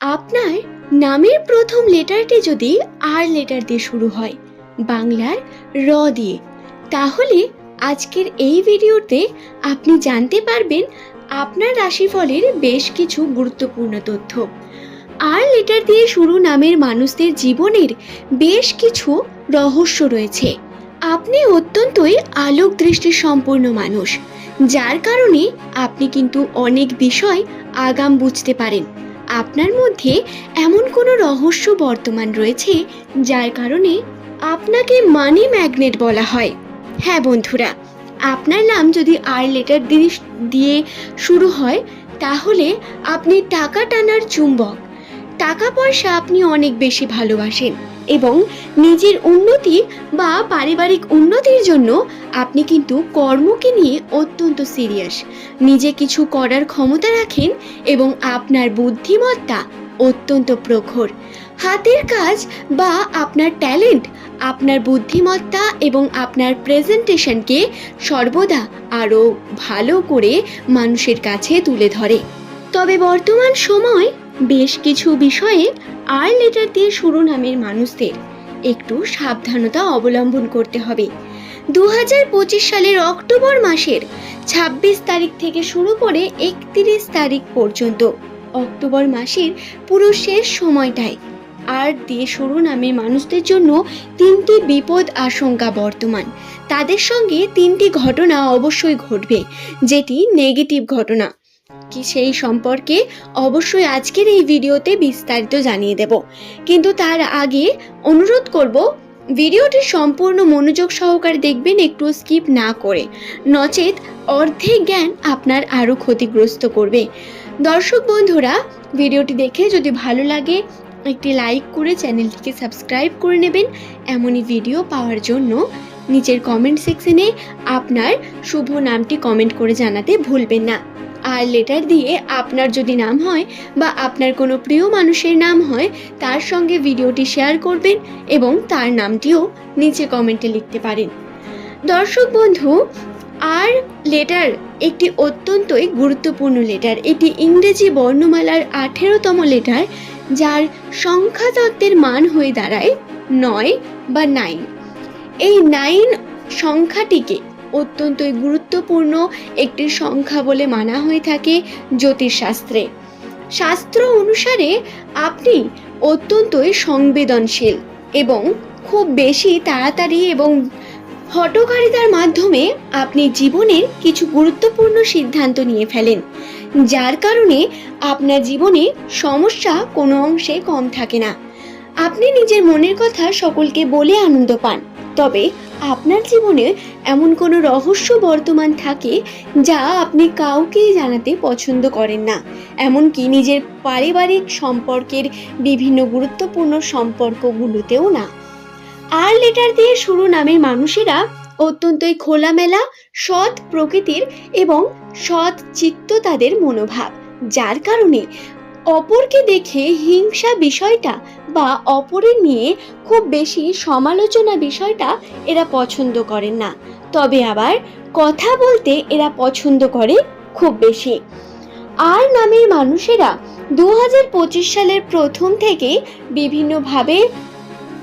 আপনার নামের প্রথম লেটারটি যদি আর লেটার দিয়ে শুরু হয়, বাংলার র দিয়ে, তাহলে আজকের এই ভিডিওতে আপনি জানতে পারবেন আপনার রাশিফলের বেশ কিছু গুরুত্বপূর্ণ তথ্য। আর লেটার দিয়ে শুরু নামের মানুষদের জীবনের বেশ কিছু রহস্য রয়েছে। আপনি অত্যন্তই আলোক দৃষ্টি সম্পন্ন মানুষ, যার কারণে আপনি কিন্তু অনেক বিষয় আগাম বুঝতে পারেন। আপনার মধ্যে এমন কোনো রহস্য বর্তমান রয়েছে যার কারণে আপনাকে মানি ম্যাগনেট বলা হয়। হ্যাঁ বন্ধুরা, আপনার নাম যদি আর লেটার দিয়ে শুরু হয়, তাহলে আপনি টাকা টানার চুম্বক। টাকা পয়সা আপনি অনেক বেশি ভালোবাসেন এবং নিজের উন্নতি বা পারিবারিক উন্নতির জন্য আপনি কিন্তু কর্মকে নিয়ে অত্যন্ত সিরিয়াস। নিজে কিছু করার ক্ষমতা রাখেন এবং আপনার বুদ্ধিমত্তা অত্যন্ত প্রখর। হাতের কাজ বা আপনার ট্যালেন্ট, আপনার বুদ্ধিমত্তা এবং আপনার প্রেজেন্টেশনকে সর্বদা আরও ভালো করে মানুষের কাছে তুলে ধরে। তবে বর্তমান সময় বেশ কিছু বিষয়ে আর লেটার দিয়ে শুরু নামের মানুষদের একটু সাবধানতা অবলম্বন করতে হবে। দু সালের অক্টোবর মাসের ছাব্বিশ তারিখ থেকে শুরু করে একত্রিশ তারিখ পর্যন্ত অক্টোবর মাসের পুরো শেষ সময়টায় আর দিয়ে শুরু নামের মানুষদের জন্য তিনটি বিপদ আশঙ্কা বর্তমান। তাদের সঙ্গে তিনটি ঘটনা অবশ্যই ঘটবে, যেটি নেগেটিভ ঘটনা। কি সেই সম্পর্কে অবশ্যই আজকের এই ভিডিওতে বিস্তারিত জানিয়ে দেব। কিন্তু তার আগে অনুরোধ করব, ভিডিওটি সম্পূর্ণ মনোযোগ সহকারে দেখবেন, একটু স্কিপ না করে। নচেত অর্ধেক জ্ঞান আপনার আরও ক্ষতিগ্রস্ত করবে। দর্শক বন্ধুরা, ভিডিওটি দেখে যদি ভালো লাগে, একটি লাইক করে চ্যানেলটিকে সাবস্ক্রাইব করে নেবেন। এমনই ভিডিও পাওয়ার জন্য নিচের কমেন্ট সেকশনে আপনার শুভ নামটি কমেন্ট করে জানাতে ভুলবেন না। আর লেটার দিয়ে আপনার যদি নাম হয় বা আপনার কোনো প্রিয় মানুষের নাম হয়, তার সঙ্গে ভিডিওটি শেয়ার করবেন এবং তার নামটিও নিচে কমেন্টে লিখতে পারেন। দর্শক বন্ধু, আর লেটার একটি অত্যন্তই গুরুত্বপূর্ণ লেটার এটি ইংরেজি বর্ণমালার আঠেরোতম লেটার যার সংখ্যাতত্ত্বের মান হয়ে দাঁড়ায় নয় বা নাইন এই নাইন সংখ্যাটিকে অত্যন্তই গুরুত্বপূর্ণ একটি সংখ্যা বলে মানা হয়ে থাকে জ্যোতিষশাস্ত্রে। শাস্ত্র অনুসারে আপনি অত্যন্তই সংবেদনশীল এবং খুব বেশি তাড়াতাড়ি এবং হটকারিতার মাধ্যমে আপনি জীবনের কিছু গুরুত্বপূর্ণ সিদ্ধান্ত নিয়ে ফেলেন, যার কারণে আপনার জীবনে সমস্যা কোনো অংশে কম থাকে না। আপনি নিজের মনের কথা সকলকে বলে আনন্দ পান, তবে আপনার জীবনে এমন কোনো রহস্য বর্তমান থাকে যা আপনি কাউকেই জানাতে পছন্দ করেন না? এমনকি নিজের পারিবারিক সম্পর্কের বিভিন্ন গুরুত্বপূর্ণ সম্পর্কগুলোতেও না। আর লেটার দিয়ে শুরু নামের মানুষেরা অত্যন্তই খোলামেলা, সৎ প্রকৃতির এবং সৎ চিত্ত তাদের মনোভাব, যার কারণে অপরকে দেখে হিংসা বিষয়টা বা অপরের নিয়ে খুব বেশি সমালোচনা বিষয়টা এরা পছন্দ করেন না। তবে আবার কথা বলতে এরা পছন্দ করে খুব বেশি। আর নামের মানুষেরা দু হাজার পঁচিশ সালের প্রথম থেকে বিভিন্নভাবে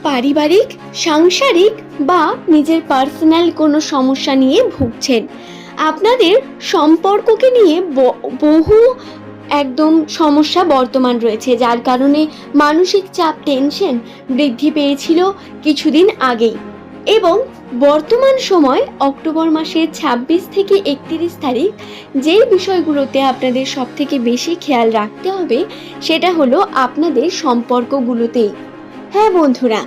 পারিবারিক, সাংসারিক বা নিজের পার্সোনাল কোনো সমস্যা নিয়ে ভুগছেন। আপনাদের সম্পর্ককে নিয়ে বহু একদম সমস্যা বর্তমান রয়েছে, যার কারণে মানসিক চাপ টেনশন বৃদ্ধি পেয়েছিল কিছুদিন আগেই। এবং বর্তমান সময় অক্টোবর মাসের ২৬ থেকে একত্রিশ তারিখ, যেই বিষয়গুলোতে আপনাদের সব থেকে বেশি খেয়াল রাখতে হবে, সেটা হলো আপনাদের সম্পর্কগুলোতেই। হ্যাঁ বন্ধুরা,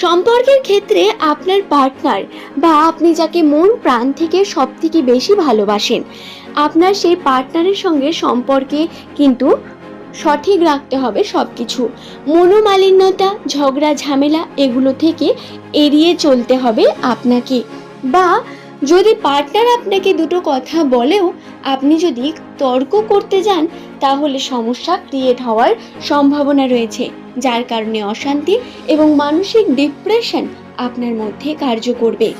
সম্পর্কের ক্ষেত্রে আপনার পার্টনার বা আপনি যাকে মন প্রাণ থেকে সব থেকে বেশি ভালোবাসেন আপনার সেই পার্টনারের সঙ্গে সম্পর্কে কিন্তু সঠিক রাখতে হবে সব কিছু মনোমালিন্যতা, ঝগড়া, ঝামেলা এগুলো থেকে এড়িয়ে চলতে হবে আপনাকে। বা যদি পার্টনার আপনাকে দুটো কথা বলেও আপনি যদি তর্ক করতে যান, তাহলে সমস্যা ক্রিয়েট হওয়ার সম্ভাবনা রয়েছে, যার কারণে অশান্তি এবং মানসিক ডিপ্রেশন আপনার মধ্যে কার্য করবে।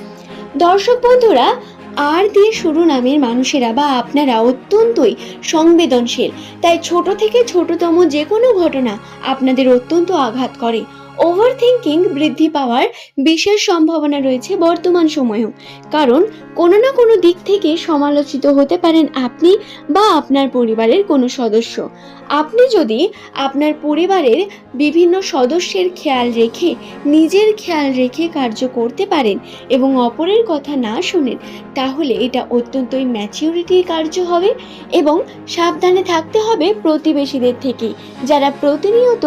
দর্শক বন্ধুরা আর দিয়ে শুরু নামের মানুষেরা বা আপনারা অত্যন্তই সংবেদনশীল। তাই ছোট থেকে ছোটতম যে কোনো ঘটনা আপনাদের অত্যন্ত আঘাত করে। ওভার থিঙ্কিং বৃদ্ধি পাওয়ার বিশেষ সম্ভাবনা রয়েছে বর্তমান সময়েও। কারণ কোনো না কোনো দিক থেকে সমালোচিত হতে পারেন আপনি বা আপনার পরিবারের কোনো সদস্য। আপনি যদি আপনার পরিবারের বিভিন্ন সদস্যের খেয়াল রেখে, নিজের খেয়াল রেখে কার্য করতে পারেন এবং অপরের কথা না শুনেন, তাহলে এটা অত্যন্তই ম্যাচিউরিটির কার্য হবে এবং সাবধানে থাকতে হবে প্রতিবেশীদের থেকে যারা প্রতিনিয়ত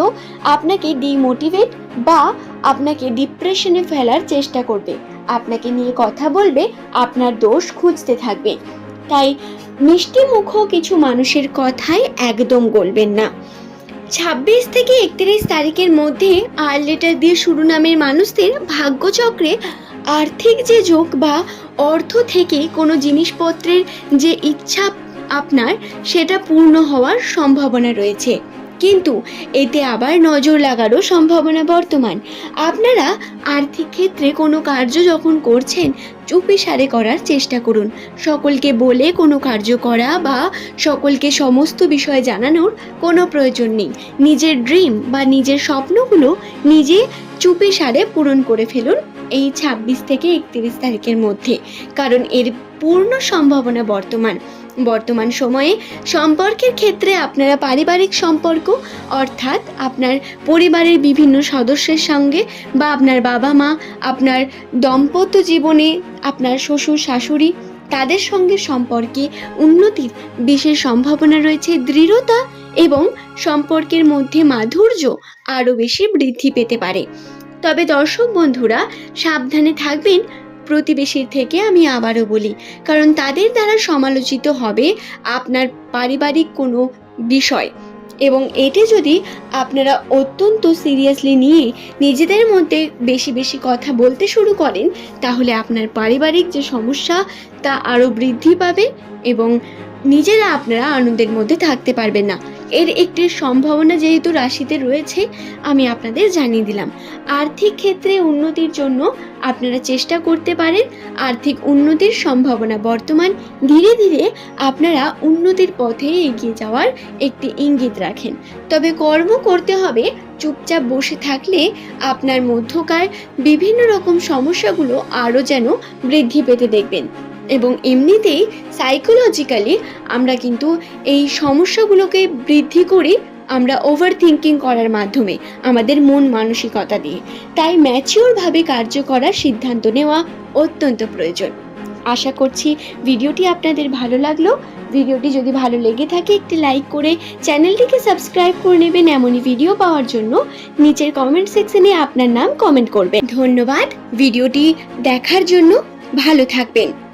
আপনাকে ডিমোটিভেট বা আপনাকে ডিপ্রেশনে ফেলার চেষ্টা করবে, আপনাকে নিয়ে কথা বলবে, আপনার দোষ খুঁজতে থাকবে। তাই মিষ্টি মুখ কিছু মানুষের কথায় একদম গলবেন না। ছাব্বিশ থেকে একত্রিশ তারিখের মধ্যে আর লেটার দিয়ে শুরু নামের মানুষদের ভাগ্যচক্রে আর্থিক যে যোগ বা অর্থ থেকে কোনো জিনিসপত্রের যে ইচ্ছা আপনার, সেটা পূর্ণ হওয়ার সম্ভাবনা রয়েছে। কিন্তু এতে আবার নজর লাগারও সম্ভাবনা বর্তমান। আপনারা আর্থিক ক্ষেত্রে কোনো কার্য যখন করছেন, চুপি সারে করার চেষ্টা করুন। সকলকে বলে কোনো কার্য করা বা সকলকে সমস্ত বিষয় জানানোর কোনো প্রয়োজন নেই। নিজের ড্রিম বা নিজের স্বপ্নগুলো নিজে চুপি সারে পূরণ করে ফেলুন এই ছাব্বিশ থেকে একত্রিশ তারিখের মধ্যে। কারণ এর পূর্ণ সম্ভাবনা বর্তমান। বর্তমান সময়ে সম্পর্কের ক্ষেত্রে আপনারা পারিবারিক সম্পর্ক, অর্থাৎ আপনার পরিবারের বিভিন্ন সদস্যের সঙ্গে বা আপনার বাবা মা, আপনার দম্পত্য জীবনে, আপনার শ্বশুর, শাশুড়ি, তাদের সঙ্গে সম্পর্কে উন্নতির বিশেষ সম্ভাবনা রয়েছে, দৃঢ়তা এবং সম্পর্কের মধ্যে মাধুর্য আরও বেশি বৃদ্ধি পেতে পারে। তবে দর্শক বন্ধুরা, সাবধানে থাকবেন প্রতিবেশীর থেকে আমি আবারও বলি, কারণ তাদের দ্বারা সমালোচিত হবে আপনার পারিবারিক কোনো বিষয়। এবং এটি যদি আপনারা অত্যন্ত সিরিয়াসলি নিয়ে নিজেদের মধ্যে বেশি বেশি কথা বলতে শুরু করেন, তাহলে আপনার পারিবারিক যে সমস্যা, তা আরও বৃদ্ধি পাবে এবং নিজেরা আপনারা আনন্দের মধ্যে থাকতে পারবেন না। এর একটি সম্ভাবনা যেহেতু রাশিতে রয়েছে, আমি আপনাদের জানিয়ে দিলাম। আর্থিক ক্ষেত্রে উন্নতির জন্য আপনারা চেষ্টা করতে পারেন। আর্থিক উন্নতির সম্ভাবনা বর্তমান, ধীরে ধীরে আপনারা উন্নতির পথে এগিয়ে যাওয়ার একটি ইঙ্গিত রাখেন। তবে কর্ম করতে হবে, চুপচাপ বসে থাকলে আপনার মধ্যকার বিভিন্ন রকম সমস্যাগুলো আরও যেন বৃদ্ধি পেতে দেখবেন। এবং এমনিতেই সাইকোলজিক্যালি আমরা কিন্তু এই সমস্যাগুলোকে বৃদ্ধি করি আমরা ওভার থিঙ্কিং করার মাধ্যমে আমাদের মন মানসিকতা দিয়ে। তাই ম্যাচিওরভাবে কার্য করার সিদ্ধান্ত নেওয়া অত্যন্ত প্রয়োজন। আশা করছি ভিডিওটি আপনাদের ভালো লাগল। ভিডিওটি যদি ভালো লেগে থাকে একটি লাইক করে চ্যানেলটিকে সাবস্ক্রাইব করে নেবেন এমনই ভিডিও পাওয়ার জন্য। নিচের কমেন্ট সেকশনে আপনার নাম কমেন্ট করবেন। ধন্যবাদ। ভিডিওটি দেখার জন্য ভালো থাকবেন।